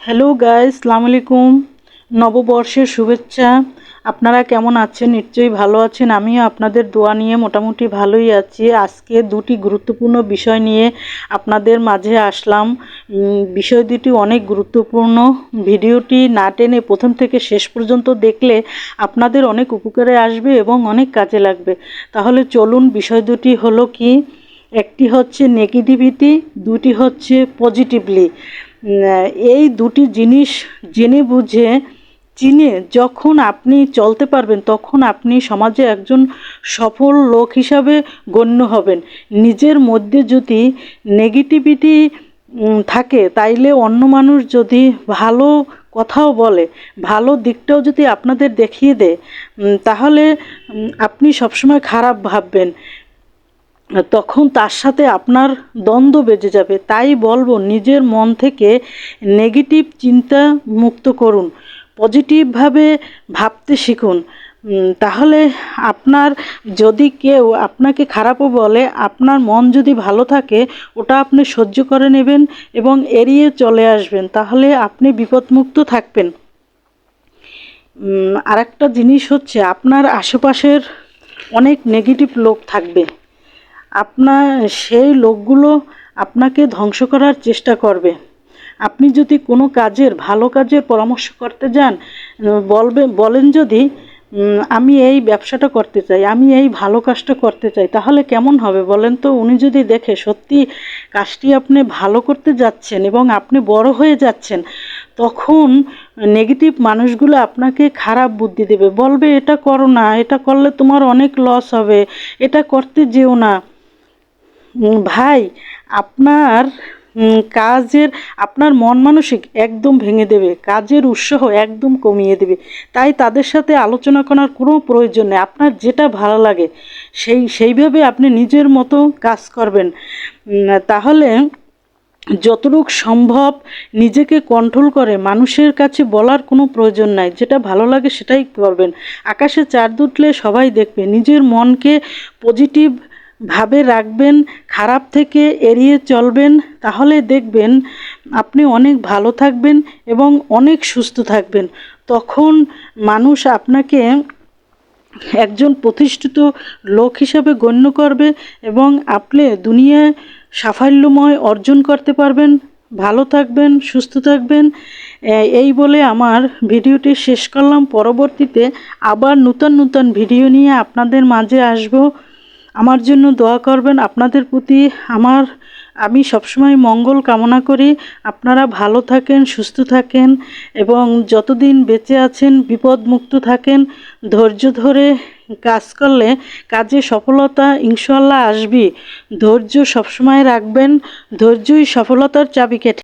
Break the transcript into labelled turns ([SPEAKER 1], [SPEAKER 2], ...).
[SPEAKER 1] Hello guys সালাম আলাইকুম নববর্ষের শুভেচ্ছা। আপনারা কেমন আছেন? নিশ্চয়ই ভালো আছেন। আমিও আপনাদের দোয়া নিয়ে মোটামুটি ভালোই আছি। আজকে দুটি গুরুত্বপূর্ণ বিষয় নিয়ে আপনাদের মাঝে আসলাম। বিষয় দুটি অনেক গুরুত্বপূর্ণ। ভিডিওটি না টেনে প্রথম থেকে শেষ পর্যন্ত দেখলে আপনাদের অনেক উপকারে আসবে এবং অনেক কাজে লাগবে। তাহলে চলুন, বিষয় দুটি হলো কি? একটি হচ্ছে নেগেটিভিটি, দুটি হচ্ছে পজিটিভলি এই দুটি জিনিস জেনে বুঝে চিনে যখন আপনি চলতে পারবেন, তখন আপনি সমাজে একজন সফল লোক হিসাবে গণ্য হবেন। নিজের মধ্যে যদি নেগেটিভিটি থাকে, তাইলে অন্য মানুষ যদি ভালো কথাও বলে, ভালো দিকটাও যদি আপনাদের দেখিয়ে দেয় তাহলে আপনি সবসময় খারাপ ভাববেন। তখন তার সাথে আপনার দ্বন্দ্ব বেজে যাবে। তাই বলব, নিজের মন থেকে নেগেটিভ চিন্তা মুক্ত করুন। পজিটিভভাবে ভাবতে শিখুন। তাহলে আপনার যদি কেউ আপনাকে খারাপও বলে, আপনার মন যদি ভালো থাকে, ওটা আপনি সহ্য করে নেবেন এবং এড়িয়ে চলে আসবেন। তাহলে আপনি বিপদমুক্ত থাকবেন। আর একটা জিনিস হচ্ছে, আপনার আশেপাশের অনেক নেগেটিভ লোক থাকবে। আপনার সেই লোকগুলো আপনাকে ধ্বংস করার চেষ্টা করবে। আপনি যদি কোনো কাজের, ভালো কাজের পরামর্শ করতে যান, বলবে, বলেন যদি আমি এই ব্যবসাটা করতে চাই, আমি এই ভালো কাজটা করতে চাই, তাহলে কেমন হবে বলেন তো? উনি যদি দেখে, সত্যি কাজটি আপনি ভালো করতে যাচ্ছেন এবং আপনি বড় হয়ে যাচ্ছেন, তখন নেগেটিভ মানুষগুলো আপনাকে খারাপ বুদ্ধি দেবে। বলবে, এটা করো না, এটা করলে তোমার অনেক লস হবে, এটা করতে যেও না। ভাই, আপনার কাজের, আপনার মন মানসিক একদম ভেঙে দেবে, কাজের উৎসাহ একদম কমিয়ে দেবে। তাই তাদের সাথে আলোচনা করার কোনো প্রয়োজন নেই, আপনার যেটা ভালো লাগে, সেই, সেইভাবে আপনি নিজের মতো কাজ করবেন। তাহলে যতটুক সম্ভব নিজেকে কন্ট্রোল করে, মানুষের কাছে বলার কোনো প্রয়োজন নাই, যেটা ভালো লাগে সেটাই করবেন। আকাশে চার দুটলে সবাই দেখবে, নিজের মনকে পজিটিভ ভাবে রাখবেন, খারাপ থেকে এড়িয়ে চলবেন, তাহলে দেখবেন আপনি অনেক ভালো থাকবেন এবং অনেক সুস্থ থাকবেন। তখন মানুষ আপনাকে একজন প্রতিষ্ঠিত লোক হিসাবে গণ্য করবে এবং আপনি দুনিয়ায় সাফল্যময় অর্জন করতে পারবেন। ভালো থাকবেন, সুস্থ থাকবেন। এই বলে আমার ভিডিওটি শেষ করলাম। পরবর্তীতে আবার নূতন নূতন ভিডিও নিয়ে আপনাদের মাঝে আসব। আমার জন্য দোয়া করবেন আপনাদের প্রতি আমার, আমি সবসময় মঙ্গল কামনা করি। আপনারা ভালো থাকেন, সুস্থ থাকেন এবং যতদিন বেঁচে আছেন, বিপদমুক্ত থাকেন, ধৈর্য ধরে কাজ করলে কাজে সফলতা ইনশাল্লাহ আসবে ধৈর্য সবসময় রাখবেন, ধৈর্যই সফলতার চাবিকাঠি।